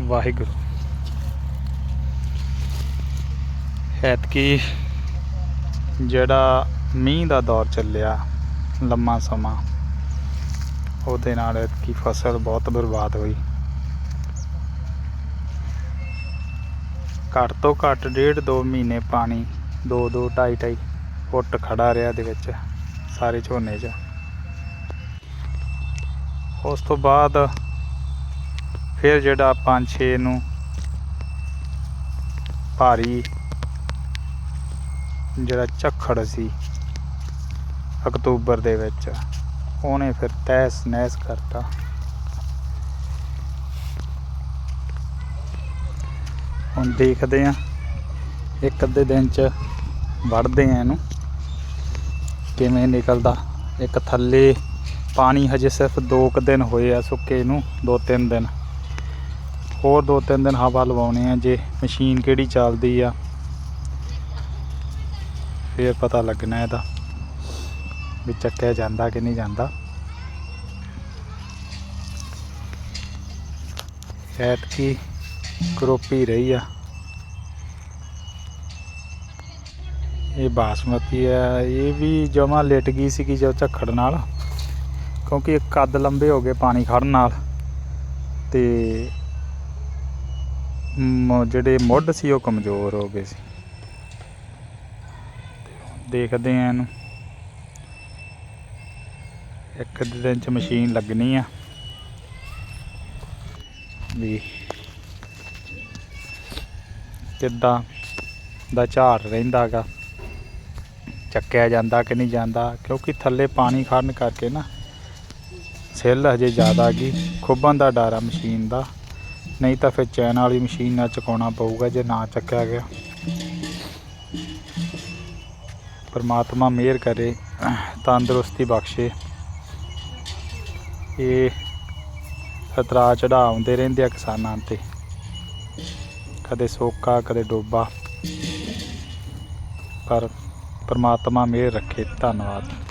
ਵਾਹਿਗੁਰੂ। ਐਤਕੀ ਜਿਹੜਾ ਮੀਂਹ ਦਾ ਦੌਰ ਚੱਲਿਆ ਲੰਮਾ ਸਮਾਂ, ਉਹਦੇ ਨਾਲ ਐਤਕੀ ਫਸਲ ਬਹੁਤ ਬਰਬਾਦ ਹੋਈ। ਘੱਟ ਤੋਂ ਘੱਟ ਡੇਢ ਦੋ ਮਹੀਨੇ ਪਾਣੀ ਦੋ ਦੋ ਢਾਈ ਢਾਈ ਫੁੱਟ ਖੜਾ ਰਿਹਾ ਦੇ ਵਿੱਚ ਸਾਰੇ ਝੋਨੇ 'ਚ। ਉਸ ਤੋਂ ਬਾਅਦ ਫਿਰ ਜਿਹੜਾ 5-6 ਨੂੰ ਭਾਰੀ ਜਿਹੜਾ ਝੱਖੜ ਸੀ ਅਕਤੂਬਰ ਦੇ ਵਿੱਚ, ਉਹਨੇ ਫਿਰ ਤਹਿਸ ਨਹਿਸ ਕਰਤਾ। ਹੁਣ ਦੇਖਦੇ ਆ ਇੱਕ ਅੱਧੇ ਦਿਨ ਚ ਵੜਦੇ ਆ ਇਹਨੂੰ। ਕਿਵੇਂ ਨਿਕਲਦਾ? ਇੱਕ ਥੱਲੇ ਪਾਣੀ ਹਜੇ ਸਿਰਫ 2 ਕੁ ਦਿਨ ਹੋਏ ਆ ਸੁੱਕੇ ਨੂੰ 2-3 ਦਿਨ। ਹੋਰ 2-3 ਦਿਨ ਹਵਾ ਲਵਾਉਣੇ ਆ, ਜੇ ਮਸ਼ੀਨ ਕਿਹੜੀ ਚੱਲਦੀ ਆ। ਫੇਰ ਪਤਾ ਲੱਗਣਾ ਇਹਦਾ ਵੀ ਚੱਕਿਆ ਜਾਂਦਾ ਕਿ ਨਹੀਂ ਜਾਂਦਾ। ਐਤਕੀ ਕਰੋਪੀ ਰਹੀ ਆ। ਇਹ ਬਾਸਮਤੀ ਆ, ਇਹ ਵੀ ਜਮਾ ਲਿਟ ਗਈ ਸੀ ਕਿ ਜੋ ਝੱਖੜ ਨਾਲ, ਕਿਉਂਕਿ ਇਹ ਕੱਦ ਲੰਬੇ ਹੋ ਗਏ ਪਾਣੀ ਖੜਨ ਨਾਲ। ਤੇ ਜਿਹੜੇ ਮੁੱਢ ਸੀ ਉਹ ਕਮਜ਼ੋਰ ਹੋ ਗਏ ਸੀ। ਦੇਖਦੇ ਆ ਇਹਨੂੰ। ਇੱਕ ਦਿਨ ਚ ਮਸ਼ੀਨ ਲੱਗਣੀ ਆ। ਵੀ ਕਿੱਦਾਂ ਦਾ ਝਾੜ ਰਹਿੰਦਾਗਾ। ਚੱਕਿਆ ਜਾਂਦਾ ਕਿ ਨਹੀਂ ਜਾਂਦਾ, ਕਿਉਂਕਿ ਥੱਲੇ ਪਾਣੀ ਖੜਨ ਕਰਕੇ ਨਾ ਸਿੱਲ ਹਜੇ ਜ਼ਿਆਦਾ ਗਈ ਖੁੱਬਣ ਦਾ ਡਰ ਆ ਮਸ਼ੀਨ ਦਾ। ਨਹੀਂ ਤਾਂ ਫਿਰ ਚੈਨ ਵਾਲੀ ਮਸ਼ੀਨ ਨਾਲ ਚੁਕਾਉਣਾ ਪਊਗਾ ਜੇ ਨਾ ਚੱਕਿਆ ਗਿਆ। ਪਰਮਾਤਮਾ ਮਿਹਰ ਕਰੇ, ਤੰਦਰੁਸਤੀ ਬਖਸ਼ੇ। ਇਹ ਖਤਰਾ ਚੜਾਉਂਦੇ ਰਹਿੰਦੇ ਆ ਕਿਸਾਨਾਂ ਤੇ। ਕਦੇ ਸੋਕਾ, ਕਦੇ ਡੋਬਾ। ਪਰ ਪਰਮਾਤਮਾ ਮਿਹਰ ਰੱਖੇ। ਧੰਨਵਾਦ।